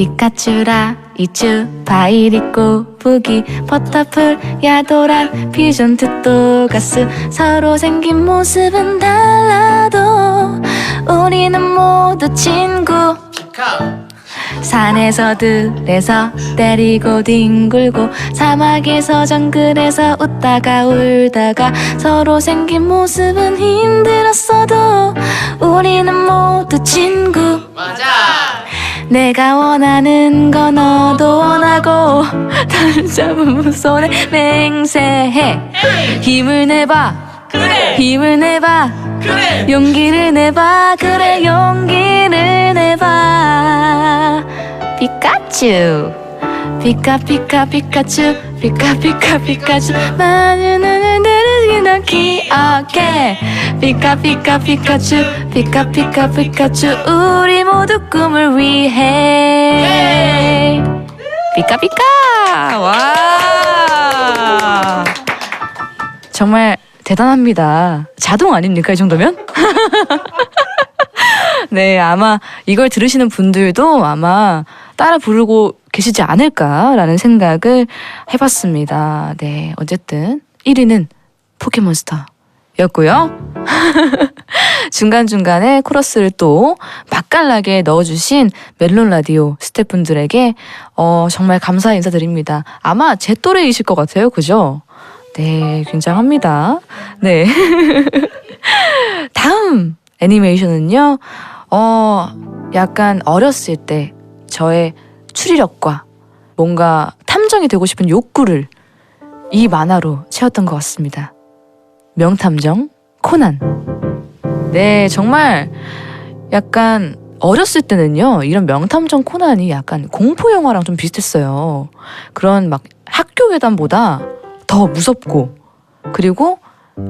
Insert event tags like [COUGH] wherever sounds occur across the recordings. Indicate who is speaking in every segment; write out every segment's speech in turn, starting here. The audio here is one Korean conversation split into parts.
Speaker 1: 피카츄라 이츄 바이리 꼬 부기 버터풀 야도란 피존 트또가스 서로 생긴 모습은 달라도 우리는 모두 친구 산에서 들에서 때리고 뒹굴고 사막에서 정글에서 웃다가 울다가 서로 생긴 모습은 힘들었어도 우리는 모두 친구
Speaker 2: 맞아.
Speaker 1: 내가 원하는 건 너도 원하고 날 잡은 손에 맹세해. 힘을 내봐.
Speaker 2: 그래.
Speaker 1: 힘을 내봐.
Speaker 2: 그래.
Speaker 1: 용기를 내봐. 그래 용기를 내봐. 피카츄. 피카 피카 피카츄. 피카 피카 피카츄. 많은 눈들을 너 기억해 피카 피카 피카츄 피카 피카 피카츄 우리 모두 꿈을 위해 피카 피카 와 정말 대단합니다. 자동 아닙니까 이 정도면? [LAUGHS] 네, 아마 이걸 들으시는 분들도 아마 따라 부르고 계시지 않을까라는 생각을 해봤습니다. 네, 어쨌든 1위는 포켓몬스터 였고요. [LAUGHS] 중간중간에 코러스를 또 맛깔나게 넣어주신 멜론 라디오 스태프분들에게 어, 정말 감사 인사드립니다. 아마 제 또래이실 것 같아요. 그죠? 네, 굉장합니다. 네. [LAUGHS] 다음 애니메이션은요, 어, 약간 어렸을 때 저의 추리력과 뭔가 탐정이 되고 싶은 욕구를 이 만화로 채웠던 것 같습니다. 명탐정 코난. 네, 정말 약간 어렸을 때는요, 이런 명탐정 코난이 약간 공포 영화랑 좀 비슷했어요. 그런 막 학교 괴담보다 더 무섭고, 그리고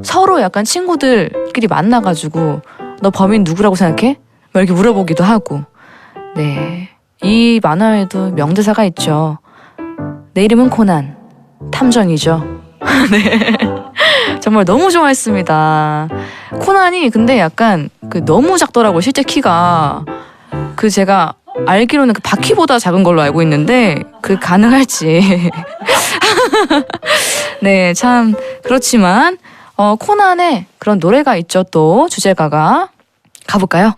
Speaker 1: 서로 약간 친구들끼리 만나가지고, 너 범인 누구라고 생각해? 막 이렇게 물어보기도 하고. 네. 이 만화에도 명대사가 있죠. 내 이름은 코난. 탐정이죠. [LAUGHS] 네. 정말 너무 좋아했습니다. 코난이 근데 약간 그 너무 작더라고 실제 키가 그 제가 알기로는 그 바퀴보다 작은 걸로 알고 있는데 그 가능할지 [LAUGHS] 네 참 그렇지만 어 코난에 그런 노래가 있죠 또 주제가가 가볼까요?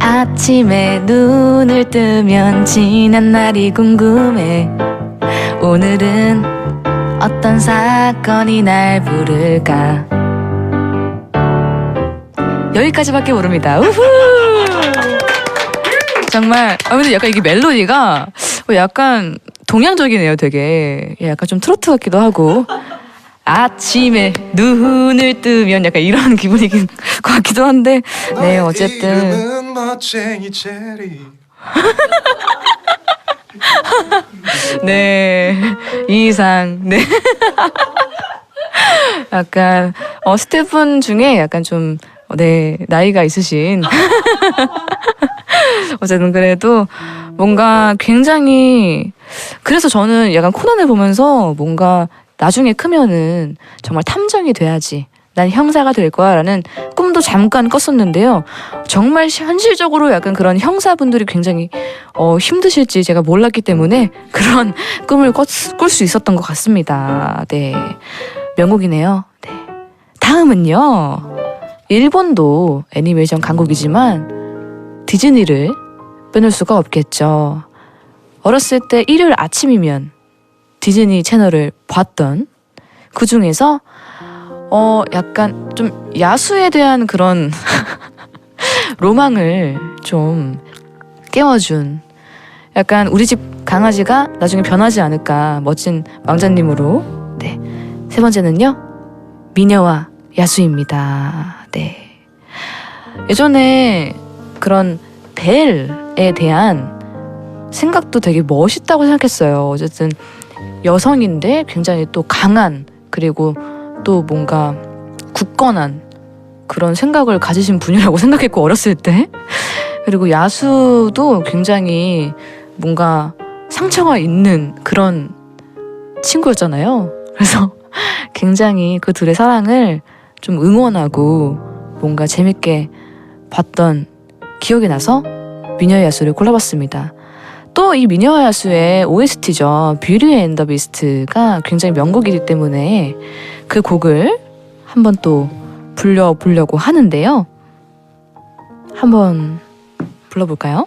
Speaker 1: 아침에 눈을 뜨면 지난 날이 궁금해 오늘은 어떤 사건이 날 부를까? 여기까지밖에 모릅니다. 우후! 정말 아 근데 약간 이게 멜로디가 어, 약간 동양적이네요 되게. 예, 약간 좀 트로트 같기도 하고. 아침에 눈을 뜨면 약간 이런 [LAUGHS] 기분이 것 같기도 한데. 네 어쨌든 [LAUGHS] [LAUGHS] 네. 이상. 네. [LAUGHS] 약간 어 스태프분 중에 약간 좀네 나이가 있으신. [LAUGHS] 어쨌든 그래도 뭔가 굉장히 그래서 저는 약간 코난을 보면서 뭔가 나중에 크면은 정말 탐정이 돼야지. 난 형사가 될 거야라는 꿈도 잠깐 꿨었는데요. 정말 현실적으로 약간 그런 형사분들이 굉장히 어, 힘드실지 제가 몰랐기 때문에 그런 [LAUGHS] 꿈을 꿀 수 있었던 것 같습니다. 네. 명곡이네요. 네. 다음은요. 일본도 애니메이션 강국이지만 디즈니를 빼놓을 수가 없겠죠. 어렸을 때 일요일 아침이면 디즈니 채널을 봤던 그 중에서 어 약간 좀 야수에 대한 그런 [LAUGHS] 로망을 좀 깨워준 약간 우리 집 강아지가 나중에 변하지 않을까 멋진 왕자님으로. 네. 세 번째는요. 미녀와 야수입니다. 네. 예전에 그런 벨에 대한 생각도 되게 멋있다고 생각했어요. 어쨌든 여성인데 굉장히 또 강한 그리고 또 뭔가 굳건한 그런 생각을 가지신 분이라고 [LAUGHS] 생각했고 어렸을 때 그리고 야수도 굉장히 뭔가 상처가 있는 그런 친구였잖아요. 그래서 [LAUGHS] 굉장히 그 둘의 사랑을 좀 응원하고 뭔가 재밌게 봤던 기억이 나서 미녀의 야수를 골라봤습니다. 또 이 미녀의 야수의 OST죠. 뷰리 앤더 비스트가 굉장히 명곡이기 때문에 그 곡을 한번 또 불려보려고 하는데요. 한번 불러볼까요?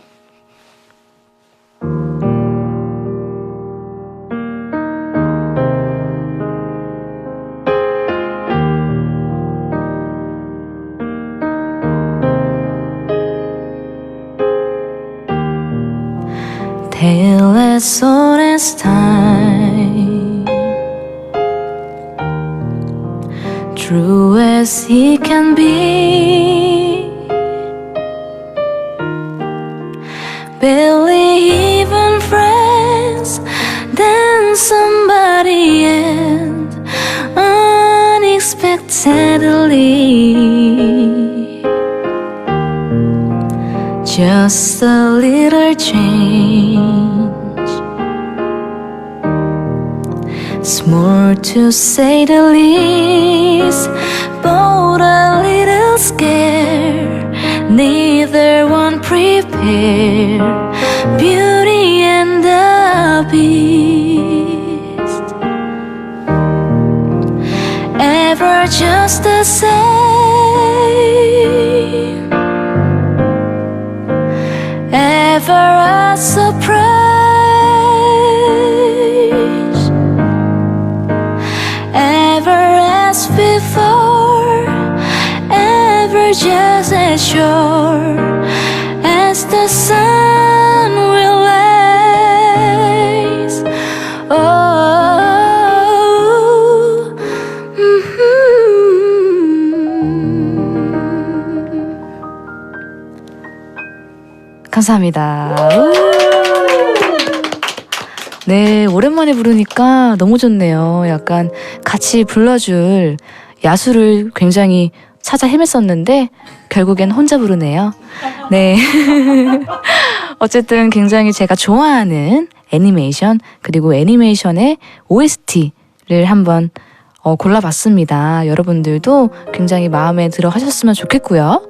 Speaker 1: Old as time, true as he can be. Barely even friends, then somebody and unexpectedly. Just a little change. Small to say the least, both a little scared. Neither one prepared. Beauty and the Beast. Ever just the same ever a surprise, sun will rise. Oh, mhm. 감사합니다. 우. 네, 오랜만에 부르니까 너무 좋네요. 약간 같이 불러줄 야수를 굉장히 찾아 헤맸었는데 결국엔 혼자 부르네요. 네. [LAUGHS] 어쨌든 굉장히 제가 좋아하는 애니메이션 그리고 애니메이션의 OST를 한번 어, 골라봤습니다. 여러분들도 굉장히 마음에 들어 하셨으면 좋겠고요.